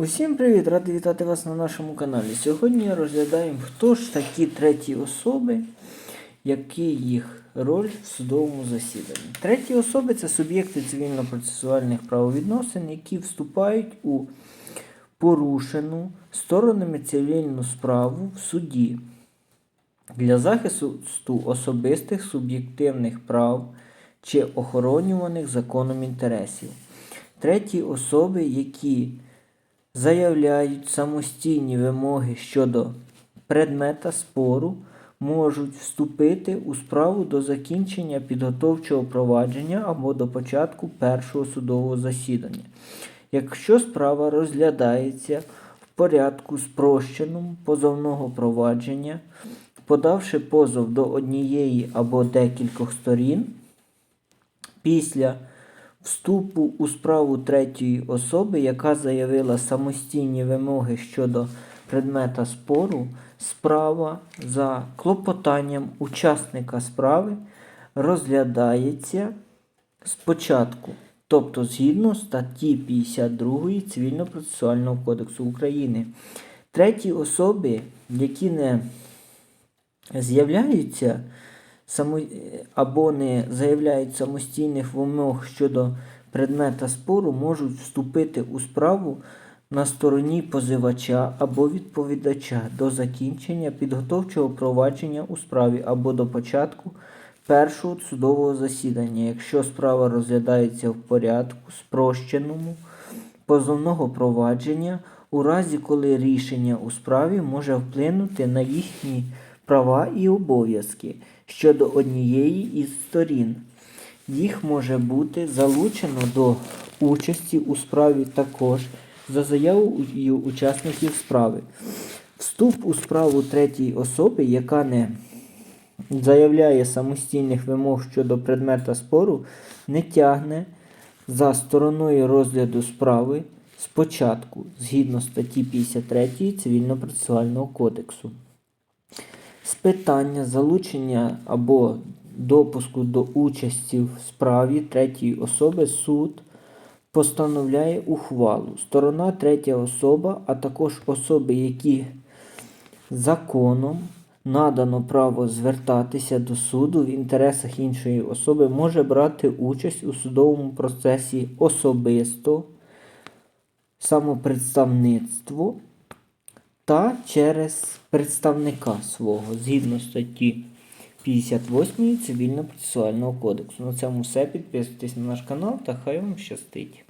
Усім привіт! Радий вітати вас на нашому каналі. Сьогодні розглядаємо, хто ж такі треті особи, які їх роль в судовому засіданні. Треті особи це суб'єкти цивільно-процесуальних правовідносин, які вступають у порушену сторонами цивільну справу в суді для захисту особистих суб'єктивних прав чи охоронюваних законом інтересів. Треті особи, які заявляють самостійні вимоги щодо предмета спору, можуть вступити у справу до закінчення підготовчого провадження або до початку першого судового засідання. Якщо справа розглядається в порядку спрощеному позовного провадження, подавши позов до однієї або декількох сторін, після вступу у справу третьої особи, яка заявила самостійні вимоги щодо предмета спору, справа за клопотанням учасника справи розглядається спочатку, тобто згідно статті 52 Цивільно-процесуального кодексу України. Треті особи, які не з'являються. Або не заявляють самостійних вимог щодо предмета спору, можуть вступити у справу на стороні позивача або відповідача до закінчення підготовчого провадження у справі або до початку першого судового засідання, якщо справа розглядається в порядку спрощеному позовного провадження, у разі коли рішення у справі може вплинути на їхні права і обов'язки щодо однієї із сторін. Їх може бути залучено до участі у справі також за заявою учасників справи. Вступ у справу третьої особи, яка не заявляє самостійних вимог щодо предмета спору, не тягне за стороною розгляду справи спочатку, згідно статті 53 Цивільно-процесуального кодексу. Питання залучення або допуску до участі в справі третьої особи суд постановляє ухвалу. Сторона третя особа, а також особи, які законом надано право звертатися до суду в інтересах іншої особи, може брати участь у судовому процесі особисто, самопредставництво та через представника свого згідно статті 58 Цивільно-процесуального кодексу. На цьому все. Підписуйтесь на наш канал та хай вам щастить.